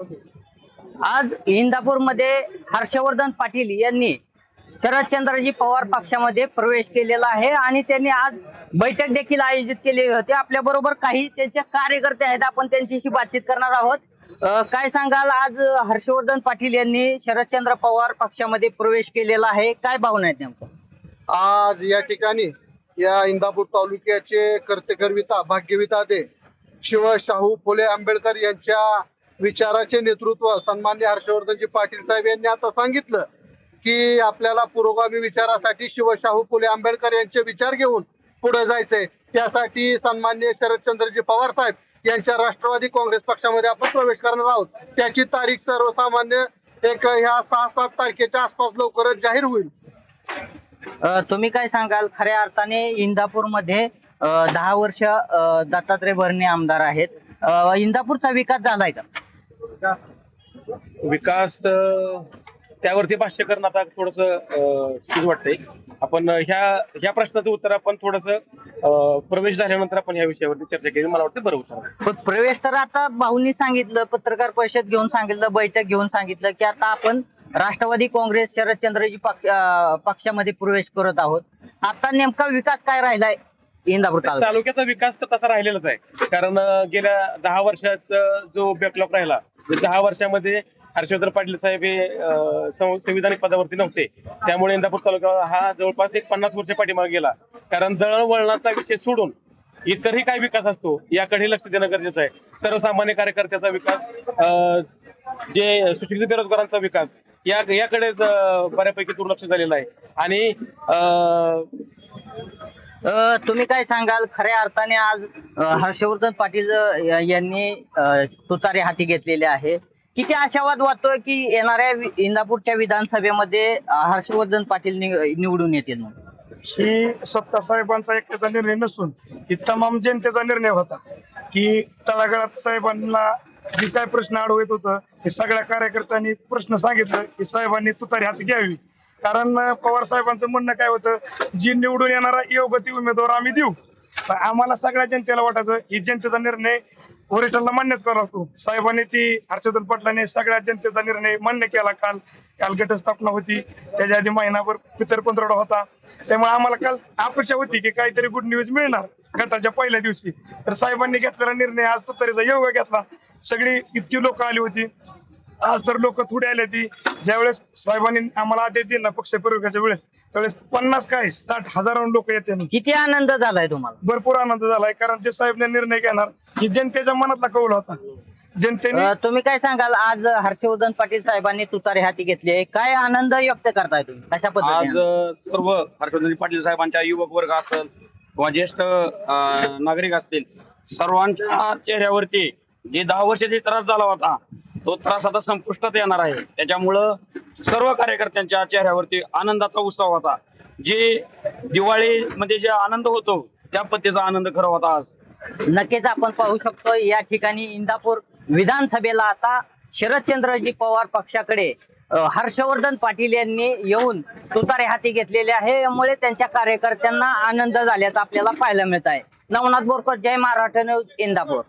आज इंदापूरमध्ये हर्षवर्धन पाटील यांनी शरदचंद्रजी पवार पक्षामध्ये प्रवेश केलेला आहे आणि त्यांनी आज बैठक देखील आयोजित केली होती. आपल्या बरोबर काही त्यांचे कार्यकर्ते आहेत. आपण त्यांच्याशी बातचीत करणार आहोत. काय सांगाल? आज हर्षवर्धन पाटील यांनी शरदचंद्र पवार पक्षामध्ये प्रवेश केलेला आहे. काय भावना आहेत नेमकं? आज या ठिकाणी या इंदापूर तालुक्याचे कर्तकर्विता भाग्यविता ते शिव शाहू फुले आंबेडकर यांच्या विचाराचे नेतृत्व सन्मान्य हर्षवर्धनजी पाटील साहेब यांनी आता सांगितलं की आपल्याला पुरोगामी विचारासाठी शिवशाहू फुले आंबेडकर यांचे विचार घेऊन पुढे जायचंय. त्यासाठी सन्मान्य शरदचंद्रजी पवार साहेब यांच्या राष्ट्रवादी काँग्रेस पक्षामध्ये आपण प्रवेश करणार आहोत. त्याची तारीख सर्वसामान्य एक ह्या सहा सात तारखेच्या आसपास लवकरच जाहीर होईल. तुम्ही काय सांगाल? खऱ्या अर्थाने इंदापूरमध्ये दहा वर्ष दत्तात्रय भरणे आमदार आहेत. इंदापूरचा विकास झालाय का? विकास त्यावरती भाष्य करणं आता थोडस चूक वाटतंय. आपण ह्या ह्या प्रश्नाचं उत्तर आपण थोडस प्रवेश झाल्यानंतर आपण ह्या विषयावरती चर्चा केली. मला वाटतं बरं उत्तर प्रवेश तर आता भाऊंनी सांगितलं पत्रकार परिषद घेऊन सांगितलं बैठक घेऊन सांगितलं की आता आपण राष्ट्रवादी काँग्रेस शरदचंद्रजी पक्षामध्ये प्रवेश करत आहोत. आता नेमका विकास काय राहिलाय इंदापूर तालुक्याचा विकास तर तसा राहिलेलाच आहे. कारण गेल्या दहा वर्षात अं, जो बॅकलॉग राहिला दहा वर्षामध्ये हर्षवर्धन पाटील साहेब हे संविधानिक पदावरती नव्हते. त्यामुळे इंदापूर तालुका हा जवळपास एक पन्नास वर्ष पाठीमागे गेला. कारण दळणवळणाचा विषय सोडून इतरही काय विकास असतो याकडे लक्ष देणं गरजेचं आहे. सर्वसामान्य कार्यकर्त्याचा विकास अं, जे सुशिक्षित बेरोजगारांचा विकास या याकडेच बऱ्यापैकी दुर्लक्ष झालेलं आहे. आणि अं, अ, तुम्ही काय सांगाल? खऱ्या अर्थाने आज अ, हर्षवर्धन पाटील अ, यांनी अ, तुतारी हाती घेतलेले आहे. किती आशावाद वाटतोय की येणाऱ्या वि- इंदापूरच्या विधानसभेमध्ये अ, हर्षवर्धन पाटील नि- निवडून येतील म्हणून? ही स्वतः साहेबांचा एकट्याचा निर्णय नसून ही तमाम जनतेचा निर्णय होता की तळागाळात साहेबांना जे काय प्रश्न अडवत होतं हे सगळ्या कार्यकर्त्यांनी प्रश्न सांगितलं की साहेबांनी तुतारी हाती घ्यावी. कारण पवार साहेबांचं म्हणणं काय होतं? जी निवडून येणारा योग्य उमेदवार आम्ही देऊ. आम्हाला सगळ्या जनतेला वाटायचं ही जनतेचा निर्णय वरिष्ठांना मान्यच करावा लागतो. साहेबांनी ती हर्षवर्धन पाटलांनी सगळ्या जनतेचा निर्णय मान्य केला काल. काल घटस्थापना होती. त्याच्या आधी महिनाभर पितर पंधरवडा होता. त्यामुळे आम्हाला काल अपेक्षा होती की काहीतरी गुड न्यूज मिळणार गटाच्या पहिल्या दिवशी. तर साहेबांनी घेतलेला निर्णय आज तरीचा योग घेतला. सगळी इतकी लोक आली होती. आज तर लोक थोडी आली होती ज्यावेळेस साहेबांनी आम्हाला आदेश दिला पक्ष प्रवेशाच्या वेळेस त्यावेळेस पन्नास काय साठ हजारांनी लोक येते किती आनंद झालाय तुम्हाला? भरपूर आनंद झालाय कारण ते साहेबने निर्णय घेणार ही जनतेच्या मनातला कौल होता. जनतेने अ, तुम्ही काय सांगाल? आज हर्षवर्धन पाटील साहेबांनी तुतारी हाती घेतली आहे. काय आनंद व्यक्त करताय तुम्ही? कशा आज पद्धतीने अ, सर्व हर्षवर्धन पाटील साहेबांच्या युवक वर्ग असेल किंवा ज्येष्ठ अ, नागरिक असतील सर्वांच्या चेहऱ्यावरती जे दहा वर्षाचा त्रास झाला होता तो त्रास आता संपुष्टात येणार आहे. त्याच्यामुळं सर्व कार्यकर्त्यांच्या चेहऱ्यावरती आनंदाचा उत्सव होता. जे दिवाळीमध्ये म्हणजे जे आनंद होतो त्या पद्धतीचा आनंद खरा होता आज. नक्कीच आपण पाहू शकतो या ठिकाणी इंदापूर विधानसभेला आता शरदचंद्रजी पवार पक्षाकडे हर्षवर्धन पाटील यांनी येऊन तुतारे हाती घेतलेले आहे. यामुळे त्यांच्या कार्यकर्त्यांना आनंद झाल्याचा आपल्याला पाहायला मिळत आहे. नवनाथ बोरकर जय महाराष्ट्र न्यूज इंदापूर.